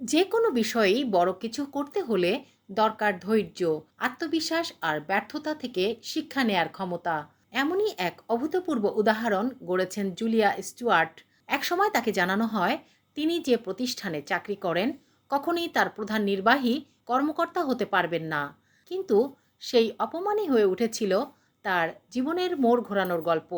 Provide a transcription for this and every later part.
যে কোনো বিষয়েই বড় কিছু করতে হলে দরকার ধৈর্য, আত্মবিশ্বাস আর ব্যর্থতা থেকে শিক্ষা নেয়ার ক্ষমতা। এমনই এক অভূতপূর্ব উদাহরণ গড়েছেন জুলিয়া স্টুয়ার্ট। একসময় তাকে জানানো হয়, তিনি যে প্রতিষ্ঠানে চাকরি করেন, কখনোই তার প্রধান নির্বাহী কর্মকর্তা হতে পারবেন না। কিন্তু সেই অপমানই হয়ে উঠেছিল তার জীবনের মোড় ঘোরানোর গল্প।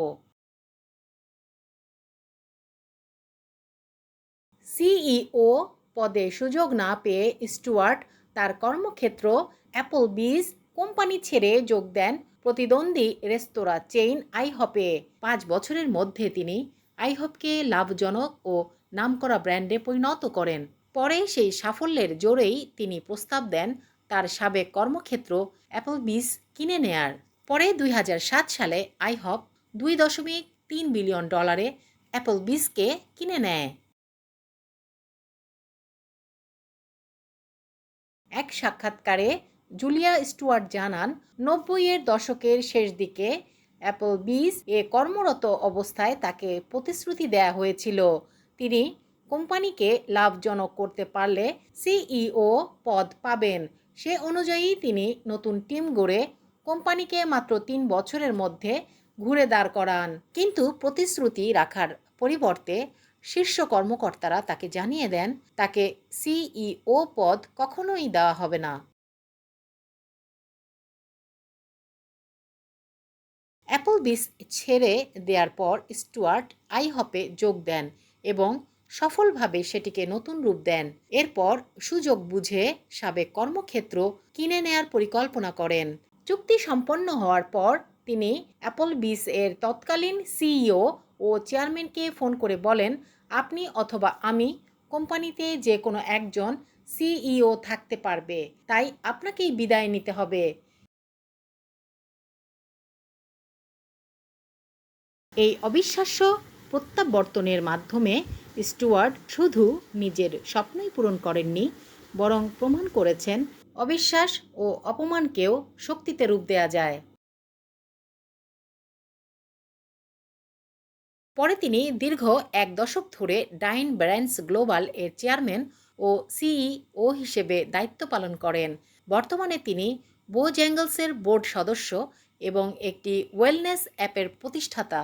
সিইও পদে সুযোগ না পেয়ে স্টুয়ার্ট তার কর্মক্ষেত্র অ্যাপল বিজ কোম্পানি ছেড়ে যোগ দেন প্রতিদ্বন্দ্বী রেস্তোরাঁ চেইন আইহপে। পাঁচ বছরের মধ্যে তিনি আইহপকে লাভজনক ও নামকরা ব্র্যান্ডে পরিণত করেন। পরে সেই সাফল্যের জোরেই তিনি প্রস্তাব দেন তার সাবেক কর্মক্ষেত্র অ্যাপল বিজ কিনে নেয়ার। পরে দুই হাজার সাত সালে আইহপ দুই দশমিক তিন বিলিয়ন ডলারে অ্যাপল বিজকে কিনে নেয়। এক সাক্ষাৎকারে জুলিয়া স্টুয়ার্ট জানান, নব্বইয়ের দশকের শেষ দিকে অ্যাপল বিজ এ কর্মরত অবস্থায় তাকে প্রতিশ্রুতি দেয়া হয়েছিল। তিনি কোম্পানিকে লাভজনক করতে পারলে সিইও পদ পাবেন। সে অনুযায়ী তিনি নতুন টিম গড়ে কোম্পানিকে মাত্র তিন বছরের মধ্যে ঘুরে দাঁড় করান। কিন্তু প্রতিশ্রুতি রাখার পরিবর্তে শীর্ষ কর্মকর্তারা তাকে জানিয়ে দেন, তাকে সিইও পদ কখনোই দেওয়া হবে না। অ্যাপল বিস ছেড়ে দেওয়ার পর স্টুয়ার্ট আইহপে যোগ দেন এবং সফলভাবে সেটিকে নতুন রূপ দেন। এরপর সুযোগ বুঝে সাবেক কর্মক্ষেত্র কিনে নেয়ার পরিকল্পনা করেন। চুক্তি সম্পন্ন হওয়ার পর তিনি অ্যাপল বিস এর তৎকালীন সিইও ও চেয়ারম্যানকে ফোন করে বলেন, আপনি অথবা আমি কোম্পানিতে যে কোনো একজন সিইও থাকতে পারবে, তাই আপনাকেই বিদায় নিতে হবে। এই অবিশ্বাস্য প্রত্যাবর্তনের মাধ্যমে স্টুয়ার্ট শুধু নিজের স্বপ্নই পূরণ করেননি, বরং প্রমাণ করেছেন অবিশ্বাস ও অপমানকেও শক্তিতে রূপ দেয়া যায়। পরে তিনি দীর্ঘ এক দশক ধরে ডাইন ব্র্যান্ডস গ্লোবাল এর চেয়ারম্যান ও সিইও হিসেবে দায়িত্ব পালন করেন। বর্তমানে তিনি বোজ্যাঙ্গলসের বোর্ড সদস্য এবং একটি ওয়েলনেস অ্যাপের প্রতিষ্ঠাতা।